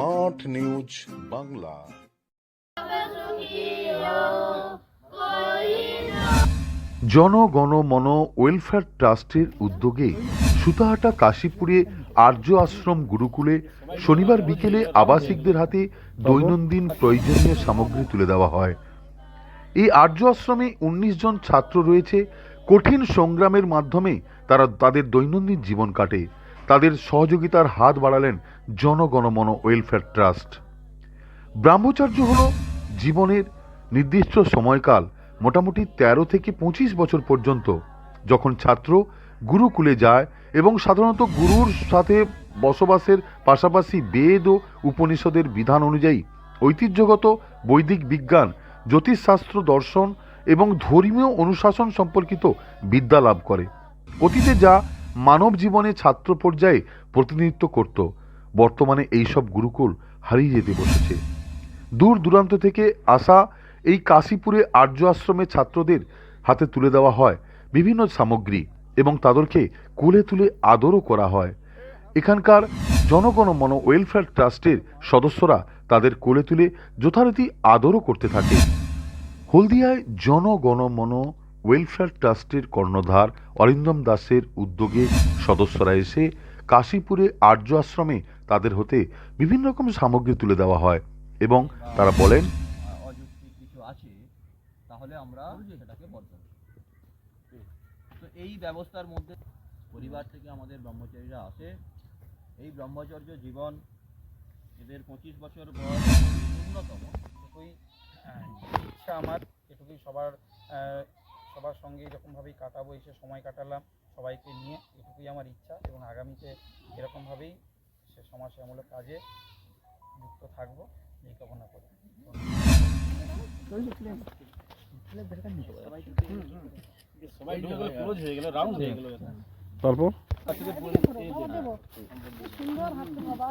Smart news Bangla. জনগণ মন welfare ট্রাস্টের উদ্যোগে সুতাহাটা কাশীপুরে আর্য আশ্রম গুরুকুলে শনিবার বিকেলে আবাসিকদের হাতে দৈনন্দিন প্রয়োজনীয় সামগ্রী তুলে দেওয়া হয়। এই আর্য আশ্রমে উনিশ জন ছাত্র রয়েছে। কঠিন সংগ্রামের মাধ্যমে তারা তাদের দৈনন্দিন জীবন কাটে। তাদের সহযোগিতার হাত বাড়ালেন জনগণমন ওয়েলফেয়ার ট্রাস্ট। ব্রাহ্মচার্য হল জীবনের নির্দিষ্ট সময়কাল, মোটামুটি তেরো থেকে পঁচিশ বছর পর্যন্ত, যখন ছাত্র গুরুকুলে যায় এবং সাধারণত গুরুর সাথে বসবাসের পাশাপাশি বেদ ও উপনিষদের বিধান অনুযায়ী ঐতিহ্যগত বৈদিক বিজ্ঞান, জ্যোতিষশাস্ত্র দর্শন এবং ধর্মীয় অনুশাসন সম্পর্কিত বিদ্যা লাভ করে। অতীতে যা মানব জীবনে ছাত্র পর্যায়ে প্রতিনিধিত্ব করত। বর্তমানে এইসব গুরুকুল হারিয়ে যেতে বসেছে। দূর দূরান্ত থেকে আসা এই কাশীপুরে আর্য আশ্রমের ছাত্রদের হাতে তুলে দেওয়া হয় বিভিন্ন সামগ্রী এবং তাদেরকে কোলে তুলে আদরও করা হয়। এখানকার জনগণ মন ওয়েলফেয়ার ট্রাস্টের সদস্যরা তাদের কোলে তুলে যথারীতি আদরও করতে থাকে। হলদিয়ায় জনগণমন ওয়েলফেয়ার ট্রাস্টের কর্ণধার অরিন্দম দাসের উদ্যোগে সদস্যরা এসে কাশীপুরে আর্য আশ্রমে তাদের হতে বিভিন্ন রকম সামগ্রী তুলে দেওয়া হয় এবং তারা বলেন কিছু আছে, তাহলে আমরা সেটাকে বর্জন তো এই ব্যবস্থার মধ্যে পরিবার থেকে আমাদের ব্রহ্মচারীরা আসে। এই ব্রহ্মচর্য জীবন এদের পঁচিশ বছর বয়স ন্যূনতম। এটুকুই ইচ্ছা আমার, এটুকুই সবার সবার সঙ্গে এরকমভাবেই কাটাবো এসে সময় কাটালাম সবাইকে নিয়ে। এটুকুই আমার ইচ্ছা এবং আগামীতে এরকমভাবেই সে সমাজসেবামূলক কাজে যুক্ত থাকব। এই কামনা করি। তারপর? সুন্দর হাঁটতে বাবা